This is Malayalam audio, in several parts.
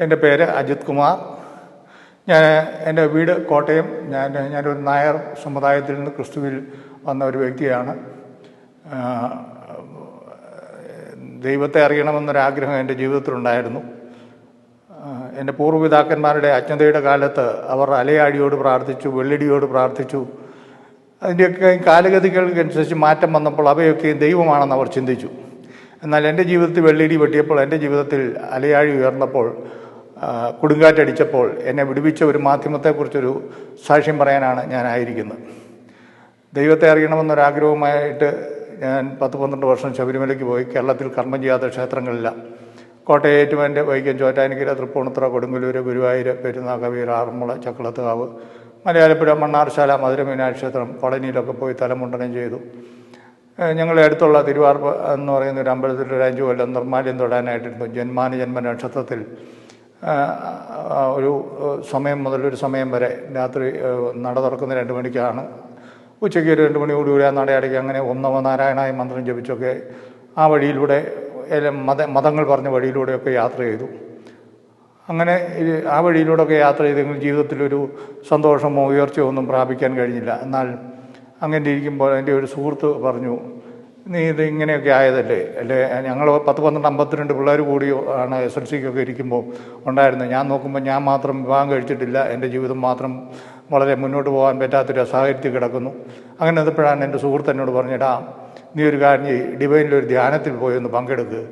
എന്റെ പേര് അജിത് കുമാർ. ഞാൻ എന്റെ വീട് കോട്ടയം. ഞാൻ ഞാനൊരു നായർ സമുദായത്തിൽ നിന്ന് ക്രിസ്തുവിൽ വന്ന ഒരു വ്യക്തിയാണ്. ദൈവത്തെ അറിയണമെന്നൊരാഗ്രഹം എന്റെ ജീവിതത്തിലുണ്ടായിരുന്നു. എന്റെ പൂർവപിതാക്കന്മാരുടെ അജ്ഞതയുടെ കാലത്ത് അവർ അലയാടിയോട് പ്രാർത്ഥിച്ചു വെള്ളിടിയോട് പ്രാർത്ഥിച്ചു. അതിന്റെയൊക്കെ കാലഗതികൾക്കനുസരിച്ച് മാറ്റം വന്നപ്പോൾ അവയൊക്കെയും ദൈവമാണെന്ന് അവർ ചിന്തിച്ചു. എന്നാൽ എന്റെ ജീവിതത്തിൽ വെള്ളിടി വെട്ടിയപ്പോൾ എന്റെ ജീവിതത്തിൽ അലയാഴി ഉയർന്നപ്പോൾ കൊടുങ്കാറ്റടിച്ചപ്പോൾ എന്നെ വിടുവിച്ച ഒരു മാധ്യമത്തെക്കുറിച്ചൊരു സാക്ഷ്യം പറയാനാണ് ഞാൻ ഞാനായിരിക്കുന്നത്. ദൈവത്തെ അറിയണമെന്നൊരാഗ്രഹവുമായിട്ട് ഞാൻ പത്ത് പന്ത്രണ്ട് വർഷം ശബരിമലയ്ക്ക് പോയി കേരളത്തിൽ കർമ്മം ചെയ്യാത്ത ക്ഷേത്രങ്ങളില്ല. കോട്ടയം ഏറ്റുമാന്റെ വൈക്കം ചോറ്റാനിക്കര തൃപ്പൂണിത്തുറ കൊടുങ്ങല്ലൂർ ഗുരുവായൂർ പെരുന്നാഗവീർ ആറന്മുള ചക്കളത്തുകാവ് മലയാളപ്പുഴ മണ്ണാർശാല മധുര മീനാക്ഷി ക്ഷേത്രം കോളനിയിലൊക്കെ പോയി തലമുണ്ടനം ചെയ്തു. ഞങ്ങളുടെ അടുത്തുള്ള തിരുവാർപ്പ് എന്ന് പറയുന്ന ഒരു അമ്പലത്തിൽ ഒരു അഞ്ച് കൊല്ലം നിർമ്മാല്യം തൊടാനായിട്ടിരുന്നു. ജന്മാനുജന്മ നക്ഷത്രത്തിൽ ഒരു സമയം മുതൽ ഒരു സമയം വരെ രാത്രി നട തുറക്കുന്ന രണ്ട് മണിക്കാണ്. ഉച്ചയ്ക്ക് ഒരു രണ്ട് മണിയോടുകൂടി ആ നടയടയ്ക്ക് അങ്ങനെ ഒന്നമ നാരായണായ മന്ത്രം ജപിച്ചൊക്കെ ആ വഴിയിലൂടെ മത മതങ്ങൾ പറഞ്ഞ വഴിയിലൂടെയൊക്കെ യാത്ര ചെയ്തു. അങ്ങനെ ആ വഴിയിലൂടെയൊക്കെ യാത്ര ചെയ്തെങ്കിലും ജീവിതത്തിലൊരു സന്തോഷമോ ഉയർച്ചയോ ഒന്നും പ്രാപിക്കാൻ കഴിഞ്ഞില്ല. എന്നാൽ അങ്ങനെ ഇരിക്കുമ്പോൾ എന്റെ ഒരു സുഹൃത്ത് പറഞ്ഞു നീ ഇത് ഇങ്ങനെയൊക്കെ ആയതല്ലേ? അല്ലേ? ഞങ്ങൾ പത്ത് പന്ത്രണ്ട് അമ്പത്തിരണ്ട് പിള്ളേർ കൂടി ആണ് എസ് എൽ സിക്കൊക്കെ ഇരിക്കുമ്പോൾ ഉണ്ടായിരുന്നത് ഞാൻ നോക്കുമ്പോൾ ഞാൻ മാത്രം വിവാഹം കഴിച്ചിട്ടില്ല. എന്റെ ജീവിതം മാത്രം വളരെ മുന്നോട്ട് പോകാൻ പറ്റാത്തൊരു അസാഹചര്യത്തിൽ കിടക്കുന്നു. അങ്ങനെ വന്നപ്പോഴാണ് എന്റെ സുഹൃത്ത് എന്നോട് പറഞ്ഞിടാ നീ ഒരു കാര്യം ഡിവൈനിലൊരു ധ്യാനത്തിൽ പോയി ഒന്ന് പങ്കെടുക്കുക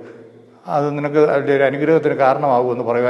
അത് നിനക്ക് അതിന്റെ ഒരു അനുഗ്രഹത്തിന് കാരണമാകുമെന്ന് പറയുവാൻ